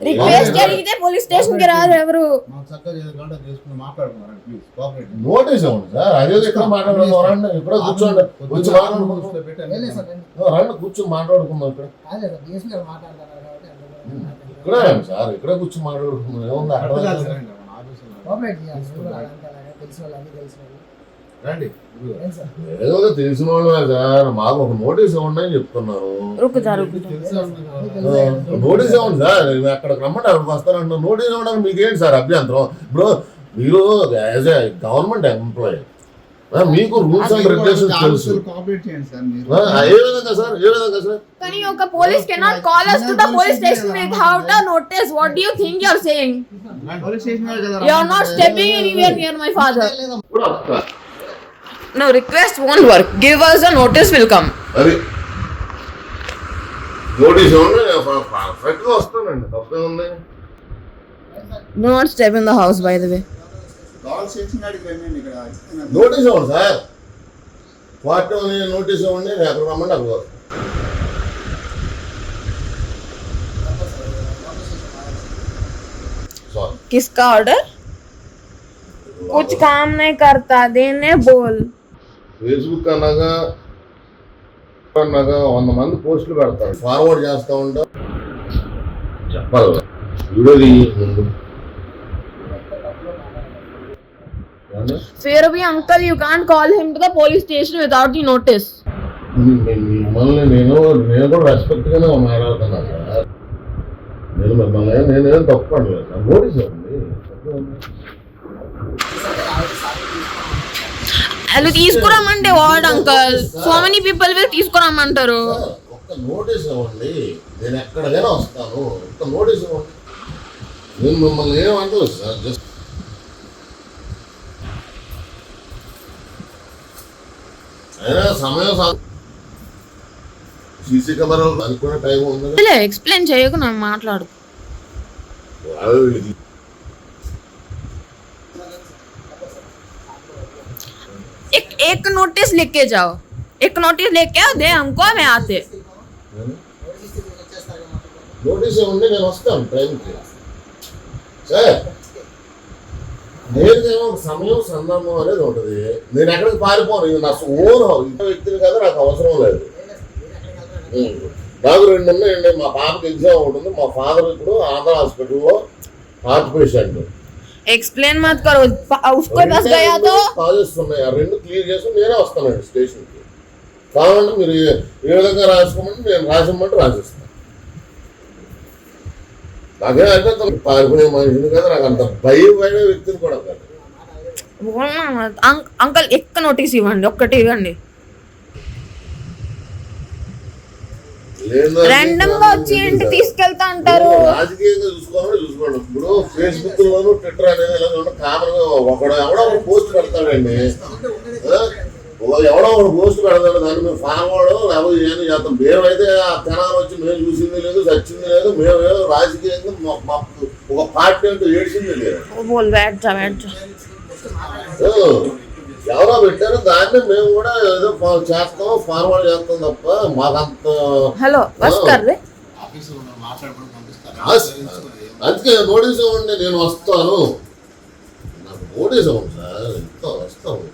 Request అడిగితే police స్టేషన్కి రారు ఎవరు? నోటీస్ ఇవ్వండి సార్? అదే ఇక్కడ మాట్లాడదాం రండి ఇక్కడ కూర్చోండి. కూర్చో మాట్లాడుకుందాం రండి. కూర్చొని మాట్లాడుకుందాం ఇక్కడ ఇక్కడే రండి సార్ ఇక్కడే కూర్చొని మాట్లాడుకుందాం. ఏముంది? అక్కడ రండి. ఏదో తెలిసిన వాళ్ళు సార్. మాకు ఒక నోటీస్ ఇవ్వండి అని చెప్తున్నారు. నోటీస్ ఇవ్వండి సార్. నేను అక్కడికి రమ్మంటే అక్కడికి వస్తానంటున్నా నోటీస్ ఇవ్వడానికి మీకు ఏంటి సార్ అభ్యంతరం? ఇప్పుడు మీరు యాజ్ ఏ గవర్నమెంట్ ఎంప్లాయీ మీకు రూల్స్ అండ్ రెగ్యులేషన్స్ తెలుసు. ఏ విధంగా సార్? ఏ విధంగా సార్? కానీ ఒక police cannot call us to the police station without a notice. What do you think you're saying? Police station కదా you're not stepping anywhere near my father. no request won't work give us a notice will come అది notice ఇవ్వండి నేను పర్ఫెక్ట్గా వస్తానండి తప్పే ఉంది do not step in the house by the way call station కాడికి రండి ఇక్కడ నోటీస్ ఇవ్వండి సార్ పార్టీ నోటీస్ ఇవ్వండి నేను ఎక్కడ రమ్మంటే అక్కడ వస్తాను. సారీ किसका ऑर्डर कुछ काम नहीं करता देने बोल ఫేస్బుక్ అనగా అనగా వంద మంది పోస్టులు పెడతారు. ఫార్వర్డ్ చేస్తూ ఉంటాం. చెప్పాలి వీడియోది ముందు. ఫియర్ అవి uncle you can't call him to the police station without you notice మిమ్మల్ని నేను నేను కూడా రెస్పెక్ట్గానే మాట్లాడుతున్నాను నేను మిమ్మల్ని నేనేం తప్పు నోటీస్ ఉంది వాళ్ళు తీసుకురమ్మంటే వాడు uncle. So many people will తీసుకురమ్మంటారు sir, ఒక్క నోటీస్ ఇవ్వండి. నేను ఎక్కడికైనా వస్తాను. ఒక్క నోటీస్ ఇవ్వండి. నేను మిమ్మల్ని ఏమంటలేదు సార్ జస్ట్ అయినా సమయం సీసీ కెమెరాలు అనుకునే టైం ఉంది ఎక్స్ప్లెయిన్ చేయకు నాకు మాట్లాడు. एक एक नोटिस लिख के जाओ एक नोटिस लेके आओ दे हमको मैं आते నోటీస్ ఇవ్వండి నేను వస్తాను టైంకి సార్ నేనేమో ఒక సమయం సందర్భం అనేది ఉంటుంది నేను ఎక్కడికి పారిపోను ఇది నా ఓన్ హౌస్ ఇంత వ్యక్తిని కదా నాకు అవసరం లేదు ఉం. నాకు రెండు ఉన్నాయండి మా పాపకి ఎగ్జామ్ ఉంటుంది మా ఫాదర్ ఇప్పుడు ఆంధ్ర హాస్పిటల్లో హార్ట్ పేషెంట్ एक्सप्लेन मत करो पा- उसको पास गया तो కాలేజ్ ఉన్నాయి ఆ రెండు క్లియర్ చేసి నేనే వస్తానండి స్టేషన్కి కావాలంటే మీరు ఏ ఏ విధంగా రాసుకోమంటే నేను రాసిమ్మంటే రాసిస్తాను నాకే అంటే పారిపోయే మనిషిని కదా నాకు అంత భయం పడే వ్యక్తిని కూడా కాదు बोलना मत अंक, अंकल एक नोटिस ఇవ్వండి ఒక్కటి ఇవ్వండి లేదు ర్యాండమ్గా వచ్చి ఏంటి తీసుకెళ్తా అంటారు? రాజకీయంగా చూసుకోవాలని చూసుకోండి ఇప్పుడు ఫేస్బుక్ లోను ట్విట్టర్ అనేది కామన్గా ఒకడు ఎవడో ఒక పోస్ట్ పెడతాడండి. ఎవడో ఒక పోస్ట్ పెడతాడు దాన్ని మేము ఫార్వర్డ్ లేకపోతే ఏం చేస్తాం? మేమైతే ఆ తెనాలు వచ్చి మేము చూసింది లేదు చచ్చింది లేదు మేమేదో రాజకీయంగా ఒక పార్టీ అంటూ ఏడ్చింది లేదు. ఎవరో పెట్టారు దాన్ని మేము కూడా ఏదో చేస్తాం ఫార్వర్డ్ చేస్తాం తప్ప మాకంత హలో అందుకే నోటీస్ ఇవ్వండి నేను వస్తాను. నాకు నోటీస్ ఇవ్వండి సార్ ఇంత వస్తాను.